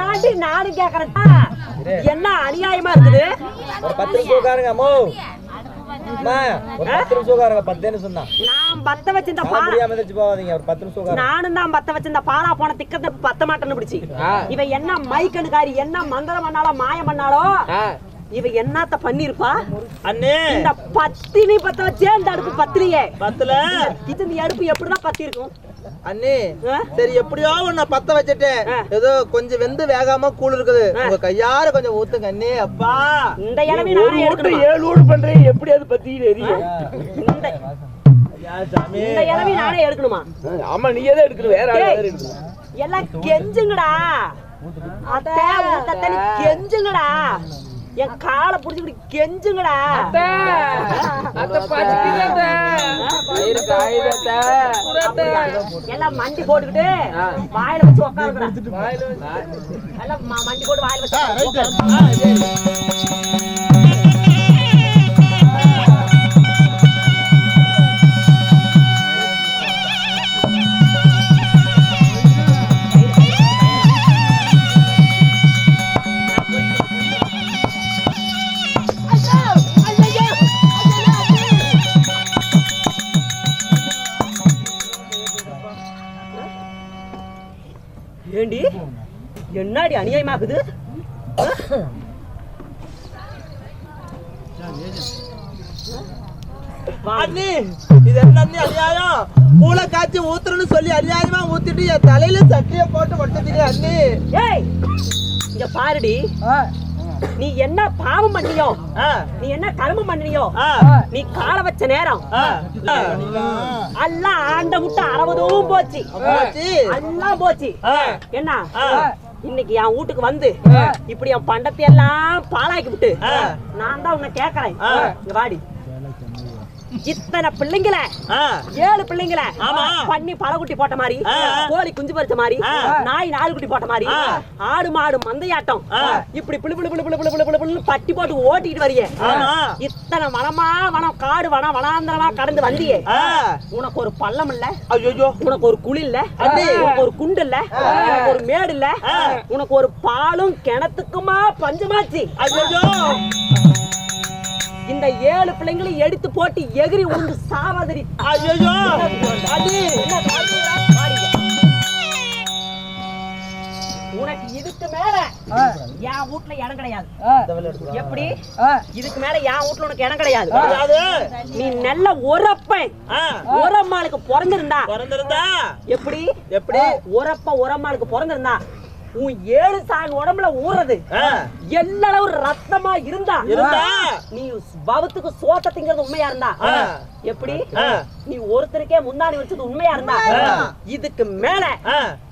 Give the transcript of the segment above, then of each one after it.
தாண்டி நானும் கேக்குறேன் என்ன அநியாயமா இருக்குது? ஒரு பத்து நிமிஷம் உட்காருங்க அம்மோ. அம்மா ஒரு பத்து நிமிஷம் உட்காருங்க பத்து நிமிஷம் தான். நான் பத்த வச்சிருந்த கால் பாலா முடியாம எந்திரிச்சு போகாதீங்க ஒரு பத்து நிமிஷம் உட்காருங்க. நானும் தான் பத்த வச்சிருந்த பாலா போன திக்கத்தை பத்த மாட்டேன்னு பிடிச்சி. இவ என்ன மைக்கனுக்காரி என்ன மந்திரம் பண்ணாலோ மாயம் பண்ணாலோ இவ என்னத்த பண்ணிருப்பா? அண்ணே. இந்த பத்தினி பத்த வச்சே இந்த அடுப்பு பத்திரியே பத்துல. இது இந்த அடுப்பு எப்படிதான் பத்தி இருக்கும் அண்ணே? சரி எப்படியோ ஒண்ணு பத்த வச்சுட்டேன். ஏதோ கொஞ்சம் வெந்து வேகாம கூழ் இருக்குது. உங்க கையார கொஞ்சம் ஊத்துங்க அண்ணே அப்பா. இந்த இளவி நானே எடுக்கணுமா? ஏழு ஊடு பண்றேன். எப்படி அது பத்தி எரியும் இந்த இளவி நானே எடுக்கணுமா? ஆமா நீ எதை எடுக்கிற வேற ஆள் எடுக்கணும். எல்லாம் கெஞ்சுங்கடா. அத்தை கெஞ்சுங்கடா. என் காலை புடிச்சுக்கிட்டு கெஞ்சுங்கடா? எல்லாம் மண்டி போட்டுக்கிட்டு வாயில வச்சு உட்காருங்கடா எல்லாம் மண்டி போட்டு வாயில வச்சு ஏண்டி? என்னடி அநியாயமாக்குது அண்ணி இது அண்ணி அநியாயம்? கூழ காய்ச்சி ஊத்துறேன்னு சொல்லி அநியாயமா ஊத்திட்டு என் தலையில சட்டிய போட்டு ஒட்டத்தீங்க அண்ணி? ஏய். இங்க பாருடி. நீ என்ன பாவம் பண்ணியோ? நீ என்ன கர்மம் பண்ணியோ? நீ கால வச்ச நேரம். எல்லாம் ஆண்ட முட்டை அறுபதும் போச்சு. எல்லாம் போச்சு. என்ன. இன்னைக்கு என் வீட்டுக்கு வந்து இப்படி என் பண்டத்தை எல்லாம் பாழாக்கி விட்டு. நான் தான் உன்னை கேக்குறேன் வாடி. இத்தனை பிள்ளைங்கள. ஏழு பிள்ளைங்கள. பண்ணி பழகுட்டி போட்ட மாதிரி கோழி குஞ்சு பறிச்ச மாதிரி நாய் நாலு குட்டி போட்ட மாதிரி ஆடு மாடு மந்தையாட்டம். இப்படி புளி புளி புளி புளி புளி புளி புளி பட்டி போட்டு ஓட்டிட்டு வரியே. இத்தனை வனமா வனம் காடு வனம் வனாந்தரமா கடந்து வந்தியே. உனக்கு ஒரு பள்ளம் இல்ல. ஐயோ உனக்கு ஒரு குழி இல்ல. உனக்கு ஒரு குண்டு இல்ல. உனக்கு ஒரு மேடு இல்ல. உனக்கு ஒரு பாலும் கிணத்துக்குமா பஞ்சமாச்சு. ஐயோ இந்த ஏழு பிள்ளைங்களையும் எடுத்து போட்டு எகிரி உண்டு சாவதறி. உனக்கு இதுக்கு மேல என் வீட்ல இடம் கிடையாது. எப்படி? இதுக்கு மேல என் வீட்ல உனக்கு இடம் கிடையாது. நீ நல்ல உரப்பன் உரம்மாளுக்கு பிறந்திருந்தா. பிறந்திருந்தா? எப்படி? எப்படி? உரப்ப உரம்மாளுக்கு பிறந்திருந்தா உன் ஏழு சான் உடம்புல ஊறது. எல்லளவு ரத்தமா இருந்தா? இருந்தா? நீ பவத்துக்கு சோத்த திங்கிறது உண்மையா இருந்தா. எப்படி. நீ ஒருத்தருக்கே முன்னாடி வச்சது உண்மையா இருந்தா. இதுக்கு மேல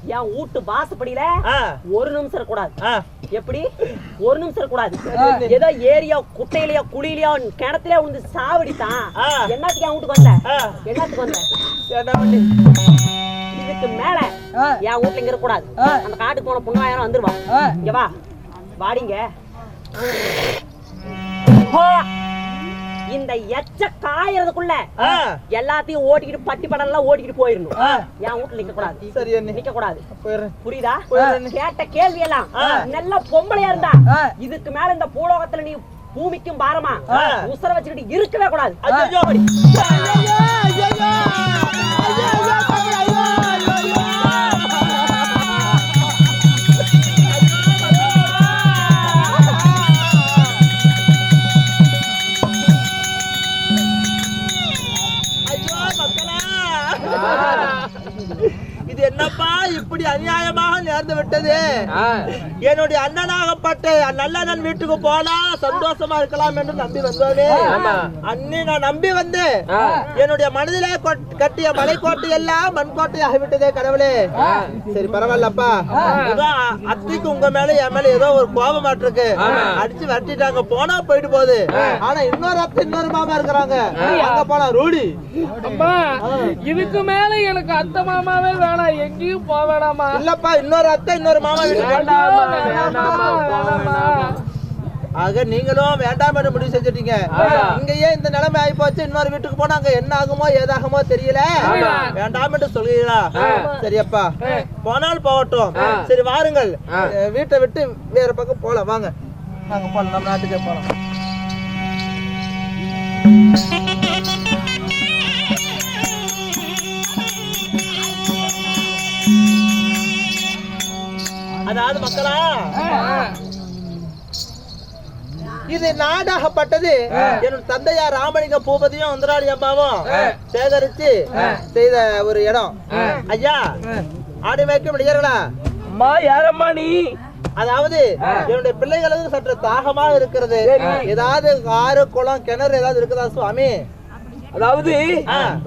என் வீட்டு வாசப்படியில ஒரு நிமிஷம் இருக்கக்கூடாது. ஆ. எப்படி? ஒரு நிமிஷம் இருக்கக்கூடாது. ஏதோ ஏரியா குட்டையிலயோ குழியிலயோ கிணத்துலயோ வந்து சாவடித்தான். என்னத்துக்கு என் வீட்டுக்கு வந்த. என்னத்துக்கு வந்த? இதுக்கு மேல என் வீட்டுல இங்க இருக்கக்கூடாது. அந்த காட்டுக்கு போன புண்ணாயிரம் வந்துருவான் இங்க வா. வாடிங்க. போ. இந்த எச்ச காயறதுக்குள்ள எல்லாத்தையும் ஓட்டிக்கிட்டு பட்டி படம் எல்லாம் ஓட்டிக்கிட்டு போயிடணும். என் வீட்டுல நிக்க கூடாது சரி. நிக்க கூடாது. புரியுதா. கேட்ட கேள்வி எல்லாம். நல்ல பொம்பளையா இருந்தா இதுக்கு மேல இந்த பூலோகத்துல நீ பூமிக்கும் பாரமா. உசர வச்சுக்கிட்டு இருக்கவே கூடாது. அநியாயமாக நேர்ந்து விட்டது. என்னுடைய அண்ணனாகப்பட்ட நல்லண்ணன் வீட்டுக்கு போனா சந்தோஷமா இருக்கலாம் என்று நம்பி வந்தோமே. அண்ணி நான் நம்பி வந்து என்னுடைய மனதிலே கொட்- கட்டிய மலைக்கோட்டை எல்லாம் மண்கோட்டை ஆகிவிட்டதே கடவுளே சரி பரவாயில்லப்பா. அத்திக்கு உங்க மேல என் மேல ஏதோ ஒரு கோபமாட்டு இருக்கு அடிச்சு விரட்டிட்டாங்க. போனா போயிட்டு போகுது. ஆனா இன்னொரு அத்தை இன்னொரு மாமா இருக்கிறாங்க. அங்க போனா ரூடி. இதுக்கு மேல எனக்கு அத்தை மாமாவே வேணாம். எங்கேயும் போக வேணாமா இல்லப்பா. இன்னொரு அத்தை இன்னொரு மாமா வீட்டுக்கு. ஆக நீங்களும் வேண்டாம் என்று முடிவு செஞ்சுட்டீங்க. இங்கேயே இந்த நிலைமை ஆகி போச்சு இன்னொரு வீட்டுக்கு போனா அங்க என்ன ஆகுமோ ஏதாகுமோ தெரியல. வேண்டாம் என்று சொல்கிறீங்களா சரியப்பா. போனால் போகட்டும். சரி வாருங்கள். வீட்டை விட்டு வேற பக்கம் போலாம். வாங்க. வாங்க போலாம். நம்ம நாட்டுக்கே போலாம். அதாவது மக்களா? இது நாடாகப்பட்டது. என்னோட தந்தையார் ராமலிங்க பூபதியும் உந்தராளி அம்மாவும் சேகரிச்சு செய்த ஒரு இடம். ஐயா ஆடி மேய்க்கும் இடையர்களா அம்மா யாரம்மா நீ? அதாவது என்னுடைய பிள்ளைகளுக்கு சற்று தாகமா இருக்கிறது. ஏதாவது ஆறு குளம் கிணறு ஏதாவது இருக்குதா சுவாமி? அதாவது.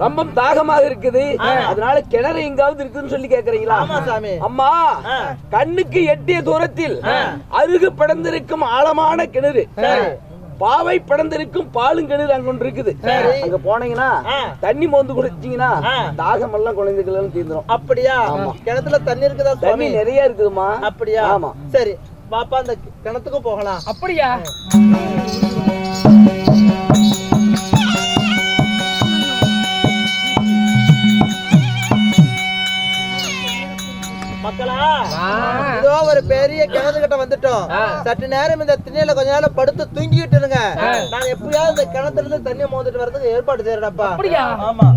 ரொம்ப தாகமாக இருக்குது. அதனால கிணறு எங்காவது இருக்குன்னு சொல்லி கேக்குறீங்களா? ஆமா சாமி. அம்மா. கண்ணுக்கு எட்டிய தூரத்தில் அருகு படர்ந்திருக்கும் ஆழமான கிணறு. பாவை படர்ந்திருக்கும் பாலும் கிணறு அங்க ஒன்று இருக்குது. அங்க போனீங்கன்னா. தண்ணி மோந்து குடிச்சீங்கன்னா. தாகம் எல்லாம் குழந்தைகள் தீர்ந்துரும் அப்படியா? கிணத்துல தண்ணி இருக்குதா தண்ணி சுவாமி? நிறைய இருக்குதுமா அப்படியா? ஆமா. சரி. பாப்பா அந்த கிணத்துக்கு போகலாம். அப்படியா? வந்துட்டோம். சற்று நேரம் இந்த திண்ணையில கொஞ்ச நேரம் படுத்து தூங்கிட்டு இருங்க. நான் எப்படியாவது இந்த கிணத்துல இருந்து தண்ணி மோந்துட்டு வர்றதுக்கு ஏற்பாடு செய்யறேன்ப்பா? ஆமா.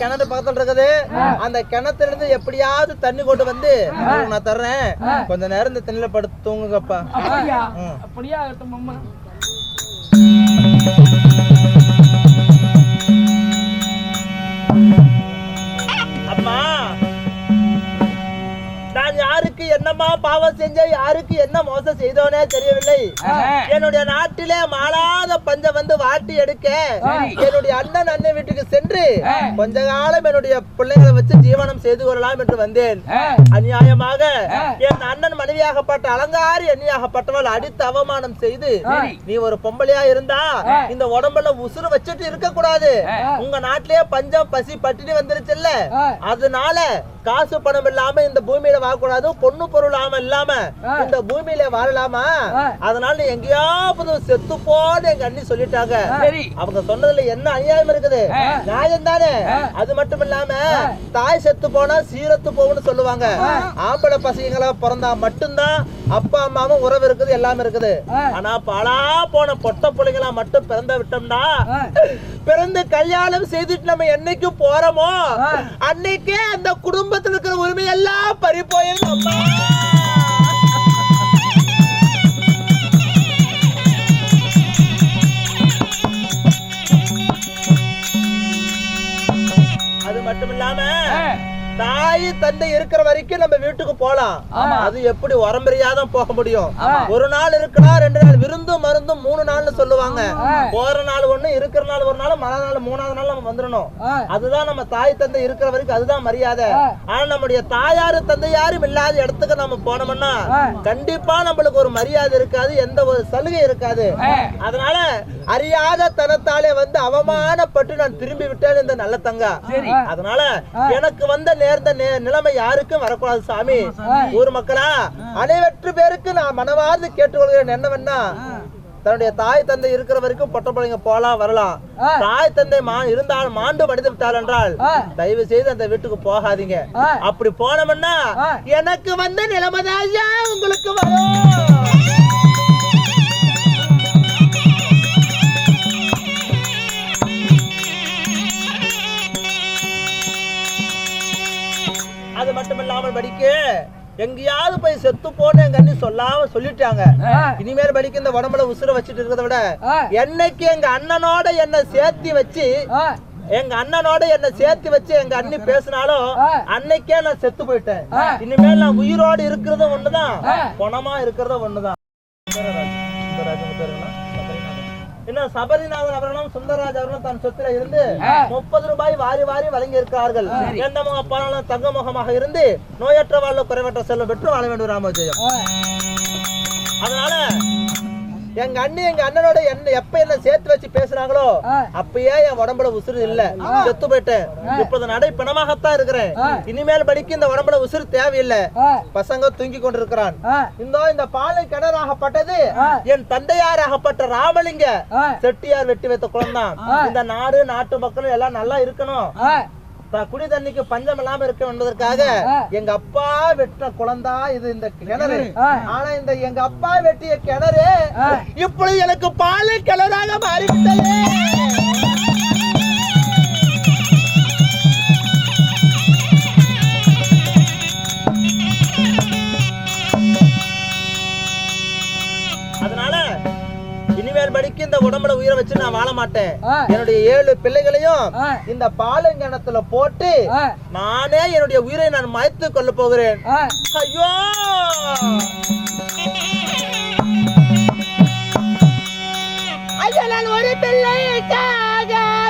கிணறு பக்கத்துல இருக்குது. அந்த கிணத்துல இருந்து எப்படியாவது தண்ணி கொண்டு வந்து நான் தர்றேன். கொஞ்ச நேரம் இந்த தண்ணியில படுத்து தூங்குங்கப்பா. அப்படியா. அப்படியா என்னமா பாவம் செஞ்சேன் யாருக்கு என்ன மோசம் செய்தோனே தெரியவில்லை. என்னுடைய நாட்டிலே மாளாத பஞ்சம் வந்து வாட்டி எடுக்க என்னுடைய அண்ணன் அண்ணன் வீட்டுக்கு சென்று கொஞ்ச காலம் என்னுடைய பிள்ளைகளை வச்சு ஜீவனம் செய்து கொள்ளலாம் என்று வந்தேன். அநியாயமாக என் அண்ணன் மனைவியாகப்பட்ட அலங்காரி அண்ணியாகப்பட்டவள் அடித்து அவமானம் செய்து நீ ஒரு பொம்பளையா இருந்தா இந்த உடம்புல உசுறு வச்சுட்டு இருக்க கூடாது உங்க நாட்டிலேயே பஞ்சம் பசி பட்டினி வந்துருச்சுல்ல. அதனால காசு பணம் இல்லாம இந்த பூமியில வாழக்கூடாது பொண்ணு பொருள் இல்லாம இல்லாம இந்த பூமியில வாழலாமா? அதனால நீ எங்கேயாவது செத்து போன்னு எங்க அண்ணி சொல்லிட்டாங்க. அவங்க சொன்னதுல என்ன அநியாயம் இருக்குது? நியாயம் தானே? அது மட்டும் இல்லாம தாய் செத்து போனா சீரத்து போகும்னு சொல்லுவாங்க. ஆம்பளை பசங்களா பிறந்தா மட்டும்தான் அப்பா அம்மாவும் உறவு இருக்குது எல்லாமே இருக்குது. ஆனா பாலா போன பொட்ட பிள்ளைங்களா மட்டும் பிறந்த விட்டோம்னா பிறந்து கல்யாணம் செய்துட்டு நம்ம என்னைக்கு போறோமோ? அன்னைக்கே அந்த குடும்பத்துல இருக்கிற உரிமை எல்லாம் பறி போயிடும் தாய் தந்தை இருக்கிற வரைக்கும் நம்ம வீட்டுக்கு போலாம். அது எப்படி உரம்பரியாதான் போக முடியும். ஒரு நாள் இருக்கலாம் ரெண்டு நாள் விருந்தும் மருந்தும் மூணு நாள்னு சொல்லுவாங்க. போற நாள் ஒண்ணு இருக்கிற நாள் ஒரு நாள் மழை நாள் மூணாவது நாள் நம்ம வந்துடணும். அதுதான் நம்ம தாய் தந்தை இருக்கிற வரைக்கும் அதுதான் மரியாதை. ஆனா நம்முடைய தாயாரு தந்தையாரும் இல்லாத இடத்துக்கு நம்ம போனோம்னா கண்டிப்பா நம்மளுக்கு ஒரு மரியாதை இருக்காது எந்த ஒரு சலுகை இருக்காது. அதனால அறியாத தனத்தாலே வந்து அவமானப்பட்டு நான் திரும்பி விட்டேன் இந்த நல்ல தங்கா. அதனால எனக்கு வந்த நேர்ந்த நிலைமை யாருக்கும் வரக்கூடாது சாமி. ஊர் மக்களா அனைவற்று பேருக்கு நான் மனவார்ந்து கேட்டுக்கொள்கிறேன். என்னவென்னா தன்னுடைய தாய் தந்தை இருக்கிற வரைக்கும் பொட்ட பிள்ளைங்க போலாம் வரலாம் தாய் தந்தை மா இருந்தாலும் மாண்டு மடிந்து விட்டால் என்றால் தயவு செய்து அந்த வீட்டுக்கு போகாதீங்க. அப்படி போனோம்னா எனக்கு வந்த நிலைமைதான் உங்களுக்கு வரும். எங்கேயாவது போய் செத்து எங்க அண்ணி சொல்லாம சொல்லிட்டாங்க. இனிமேல் படிக்க இந்த உடம்புல உசுர வச்சுட்டு இருக்கிறத விட என்னைக்கு எங்க அண்ணனோட என்ன சேர்த்தி வச்சு எங்க அண்ணனோட என்ன சேர்த்து வச்சு எங்க அண்ணி பேசினாலும் அன்னைக்கே நான் செத்து போயிட்டேன். இனிமேல் நான் உயிரோடு இருக்கிறதும் ஒண்ணுதான். பணமா இருக்கிறதும் ஒண்ணுதான். சபரிநாதன் என்ன சபரிநாதன் அவர்களும் சுந்தரராஜ் அவர்களும் தன் சொத்துல இருந்து முப்பது ரூபாய் வாரி வாரி வழங்கி இருக்கிறார்கள் எந்த முக பாலம் தங்க முகமாக இருந்து நோயற்ற வாழ்வு குறைவற்ற செல்வம் பெற்று வாழ வேண்டும் ராமஜெயம். அதனால எங்க அண்ணி எங்க அண்ணனோட என்ன எப்ப என்ன சேர்த்து வச்சு பேசுறாங்களோ அப்பயே என் உடம்புல உசுறு இல்ல. செத்து போயிட்டேன். இப்போது நடை பிணமாகத்தான் இருக்கிறேன் இனிமேல் படிக்கு இந்த உடம்புல உசுறு தேவையில்லை. பசங்க தூங்கி கொண்டிருக்கிறான். இந்த இந்த பாலை கிணறாகப்பட்டது என் தந்தையாராகப்பட்ட ராமலிங்க செட்டியார் வெட்டி வைத்த குளம்தான். இந்த நாடு நாட்டு மக்கள் எல்லாம் நல்லா இருக்கணும். குடி தண்ணிக்கு பஞ்சம் இல்லாம இருக்க என்பதற்காக எங்க அப்பா வெட்டின குழந்தா இது இந்த கிணறு. ஆனா இந்த எங்க அப்பா வெட்டிய கிணறு இப்பொழுது எனக்கு பாலை கிணறாக மாறிவிட்டது. நான் வாழ மாட்டேன். என்னுடைய ஏழு பிள்ளைகளையும் இந்த பாலங்கணத்துல போட்டு நானே என்னுடைய உயிரை நான் மாய்த்து கொள்ள போகிறேன். ஐயோ! ஐயா நான் ஒரு பிள்ளைக்காகவே